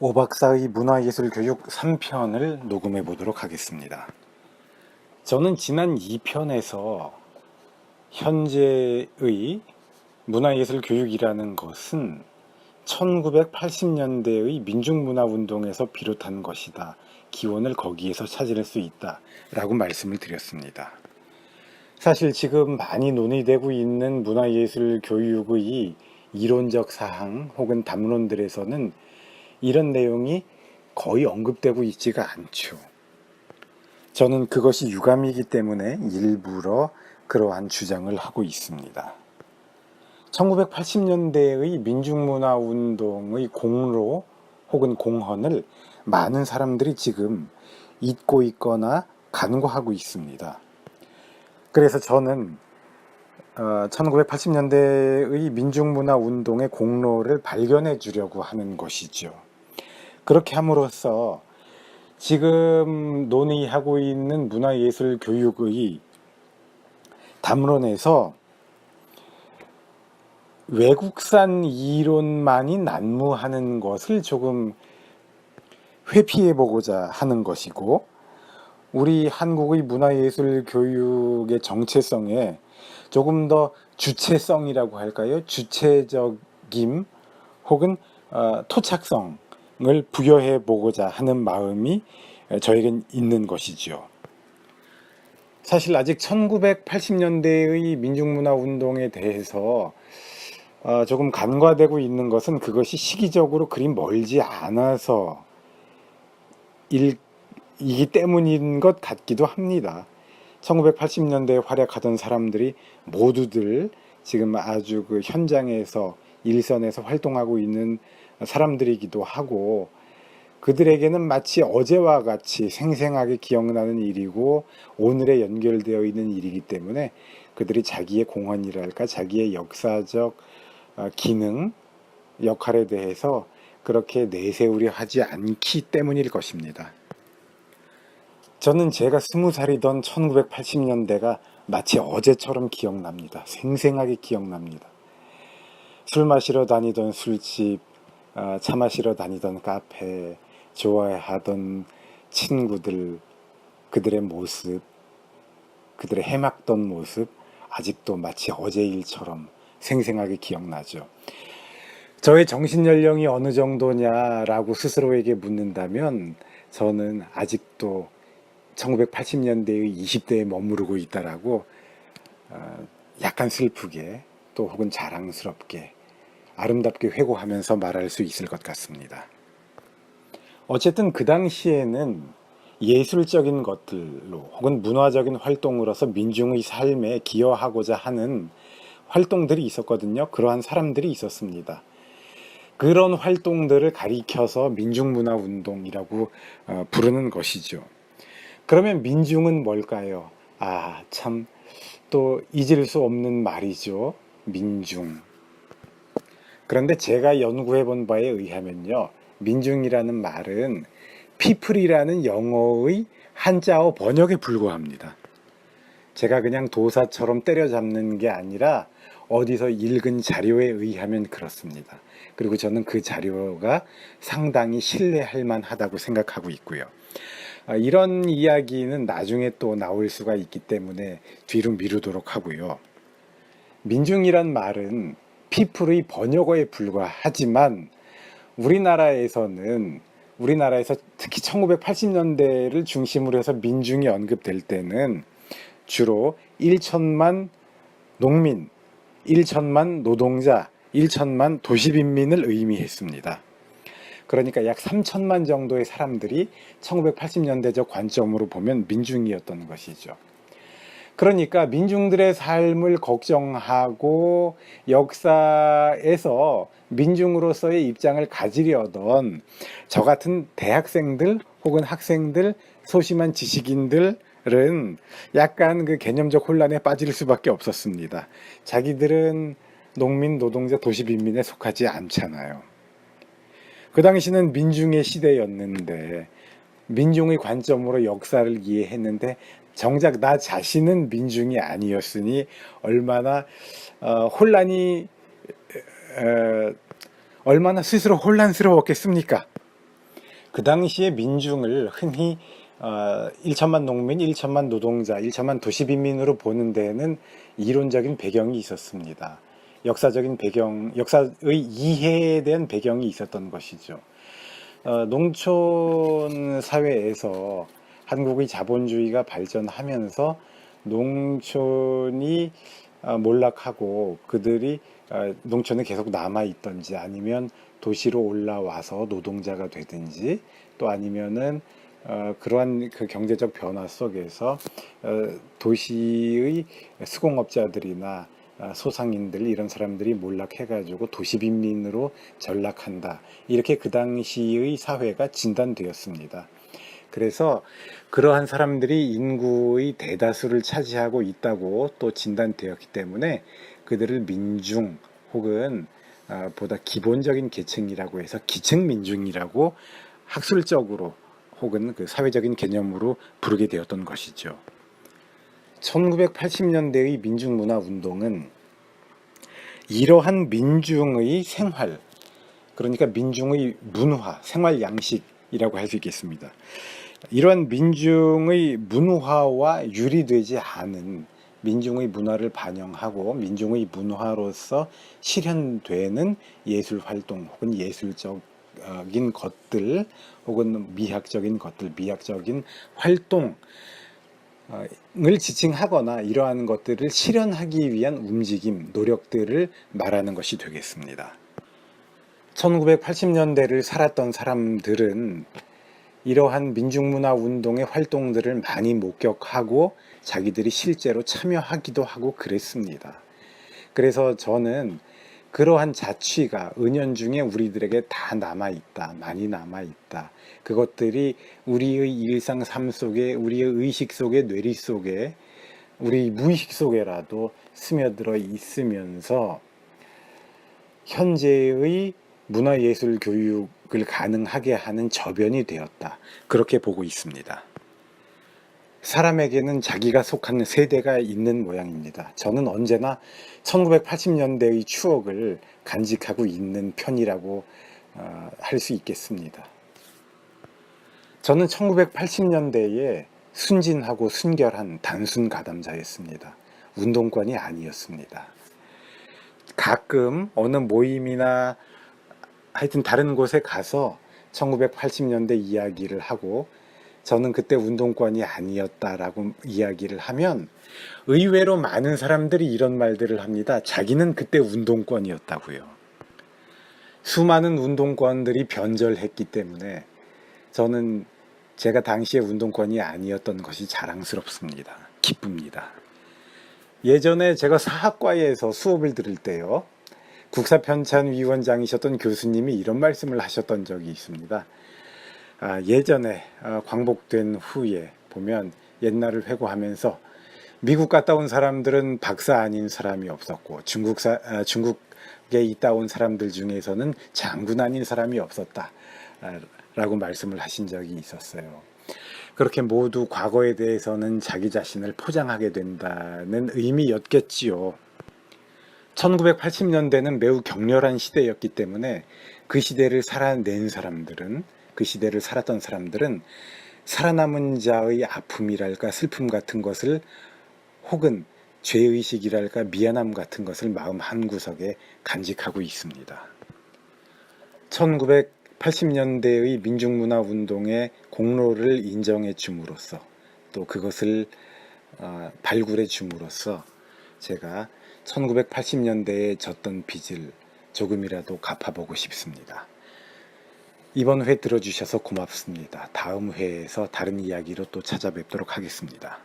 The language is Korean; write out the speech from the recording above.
오박사의 문화예술교육 3편을 녹음해 보도록 하겠습니다. 저는 지난 2편에서 현재의 문화예술교육이라는 것은 1980년대의 민중문화운동에서 비롯한 것이다. 기원을 거기에서 찾을 수 있다. 라고 말씀을 드렸습니다. 사실 지금 많이 논의되고 있는 문화예술 교육의 이론적 사항 혹은 담론들에서는 이런 내용이 거의 언급되고 있지가 않죠. 저는 그것이 유감이기 때문에 일부러 그러한 주장을 하고 있습니다. 1980년대의 민중문화 운동의 공로 혹은 공헌을 많은 사람들이 지금 잊고 있거나 간과하고 있습니다. 그래서 저는 1980년대의 민중문화 운동의 공로를 발견해 주려고 하는 것이죠. 그렇게 함으로써 지금 논의하고 있는 문화예술 교육의 담론에서 외국산 이론만이 난무하는 것을 조금 회피해 보고자 하는 것이고 우리 한국의 문화예술 교육의 정체성에 조금 더 주체성이라고 할까요? 주체적임 혹은 어, 토착성 을 부여해 보고자 하는 마음이 저에겐 있는 것이죠. 사실 아직 1980년대의 민중문화 운동에 대해서 어, 조금 간과되고 있는 것은 그것이 시기적으로 그리 멀지 않아서 이기 때문인 것 같기도 합니다. 1980년대에 활약하던 사람들이 모두들 지금 아주 그 현장에서 일선에서 활동하고 있는 사람들이기도 하고 그들에게는 마치 어제와 같이 생생하게 기억나는 일이고 오늘에 연결되어 있는 일이기 때문에 그들이 자기의 공헌이랄까 자기의 역사적 어, 기능 역할에 대해서 그렇게 내세우려 하지 않기 때문일 것입니다. 저는 제가 스무 살이던 1980년대가 마치 어제처럼 기억납니다. 생생하게 기억납니다. 술 마시러 다니던 술집, 어, 차 마시러 다니던 카페, 좋아하던 친구들, 그들의 모습, 그들의 해맑던 모습, 아직도 마치 어제 일처럼 생생하게 기억나죠. 저의 정신 연령이 어느 정도냐라고 스스로에게 묻는다면 저는 아직도 1980년대의 20대에 머무르고 있다라고 어, 약간 슬프게 또 혹은 자랑스럽게 아름답게 회고하면서 말할 수 있을 것 같습니다. 어쨌든 그 당시에는 예술적인 것들로 혹은 문화적인 활동으로서 민중의 삶에 기여하고자 하는 활동들이 있었거든요. 그러한 사람들이 있었습니다. 그런 활동들을 가리켜서 민중문화운동이라고 어, 부르는 것이죠. 그러면 민중은 뭘까요? 아, 참, 또 잊을 수 없는 말이죠. 민중. 그런데 제가 연구해 본 바에 의하면요. 민중이라는 말은 people이라는 영어의 한자어 번역에 불과합니다. 제가 그냥 도사처럼 때려잡는 게 아니라 어디서 읽은 자료에 의하면 그렇습니다. 그리고 저는 그 자료가 상당히 신뢰할 만하다고 생각하고 있고요. 아, 이런 이야기는 나중에 또 나올 수가 있기 때문에 뒤로 미루도록 하고요. 민중이란 말은 피플의 번역어에 불과하지만 우리나라에서는 우리나라에서 특히 1980년대를 중심으로 해서 민중이 언급될 때는 주로 1천만 농민, 1천만 노동자, 1천만 도시빈민을 의미했습니다. 그러니까 약 3천만 정도의 사람들이 1980년대적 관점으로 보면 민중이었던 것이죠. 그러니까 민중들의 삶을 걱정하고 역사에서 민중으로서의 입장을 가지려던 저 같은 대학생들 혹은 학생들, 소심한 지식인들은 약간 그 개념적 혼란에 빠질 수밖에 없었습니다. 자기들은 농민, 노동자, 도시빈민에 속하지 않잖아요. 그 당시는 민중의 시대였는데 민중의 관점으로 역사를 이해했는데 정작 나 자신은 민중이 아니었으니 얼마나 어, 혼란이 어, 얼마나 스스로 혼란스러웠겠습니까? 그 당시에 민중을 흔히 어, 1천만 농민, 1천만 노동자, 1천만 도시빈민으로 보는 데에는 이론적인 배경이 있었습니다. 역사적인 배경, 역사의 이해에 대한 배경이 있었던 것이죠. 어, 농촌 사회에서 한국의 자본주의가 발전하면서 농촌이 어, 몰락하고 그들이 어, 농촌에 계속 남아 있던지 아니면 도시로 올라와서 노동자가 되든지 또 아니면은 어, 그러한 그 경제적 변화 속에서 어, 도시의 수공업자들이나 어, 소상인들 이런 사람들이 몰락해가지고 도시빈민으로 전락한다 이렇게 그 당시의 사회가 진단되었습니다. 그래서 그러한 사람들이 인구의 대다수를 차지하고 있다고 또 진단되었기 때문에 그들을 민중 혹은 아, 보다 기본적인 계층이라고 해서 기층 민중이라고 학술적으로 혹은 그 사회적인 개념으로 부르게 되었던 것이죠. 1980년대의 민중문화 운동은 이러한 민중의 생활, 그러니까 민중의 문화, 생활 양식이라고 할 수 있겠습니다. 이러한 민중의 문화와 유리되지 않은 민중의 문화를 반영하고 민중의 문화로서 실현되는 예술 활동 혹은 예술적인 것들 혹은 미학적인 것들, 미학적인 활동을 지칭하거나 이러한 것들을 실현하기 위한 움직임, 노력들을 말하는 것이 되겠습니다. 1980년대를 살았던 사람들은 이러한 민중문화 운동의 활동들을 많이 목격하고 자기들이 실제로 참여하기도 하고 그랬습니다. 그래서 저는 그러한 자취가 은연중에 우리들에게 다 남아있다. 많이 남아있다. 그것들이 우리의 일상 삶 속에, 우리의 의식 속에, 뇌리 속에, 우리 무의식 속에라도 스며들어 있으면서 현재의 문화예술 교육을 가능하게 하는 저변이 되었다. 그렇게 보고 있습니다. 사람에게는 자기가 속한 세대가 있는 모양입니다. 저는 언제나 1980년대의 추억을 간직하고 있는 편이라고 어, 할수 있겠습니다. 저는 1980년대에 순진하고 순결한 단순 가담자였습니다. 운동권이 아니었습니다. 가끔 어느 모임이나 하여튼 다른 곳에 가서 1980년대 이야기를 하고 저는 그때 운동권이 아니었다라고 이야기를 하면 의외로 많은 사람들이 이런 말들을 합니다. 자기는 그때 운동권이었다고요. 수많은 운동권들이 변절했기 때문에 저는 제가 당시에 운동권이 아니었던 것이 자랑스럽습니다. 기쁩니다. 예전에 제가 사학과에서 수업을 들을 때요. 국사편찬위원장이셨던 교수님이 이런 말씀을 하셨던 적이 있습니다. 아, 예전에 어, 광복된 후에 보면 옛날을 회고하면서 미국 갔다 온 사람들은 박사 아닌 사람이 없었고 중국사, 아, 중국에 있다 온 사람들 중에서는 장군 아닌 사람이 없었다 아, 라고 말씀을 하신 적이 있었어요. 그렇게 모두 과거에 대해서는 자기 자신을 포장하게 된다는 의미였겠지요. 1980년대는 매우 격렬한 시대였기 때문에 그 시대를 살아낸 사람들은 그 시대를 살았던 사람들은 살아남은 자의 아픔이랄까 슬픔 같은 것을 혹은 죄의식이랄까 미안함 같은 것을 마음 한구석에 간직하고 있습니다. 1980년대의 민중문화 운동의 공로를 인정해 줌으로써 또 그것을 어, 발굴해 줌으로써 제가 1980년대에 졌던 빚을 조금이라도 갚아보고 싶습니다. 이번 회 들어주셔서 고맙습니다. 다음 회에서 다른 이야기로 또 찾아뵙도록 하겠습니다.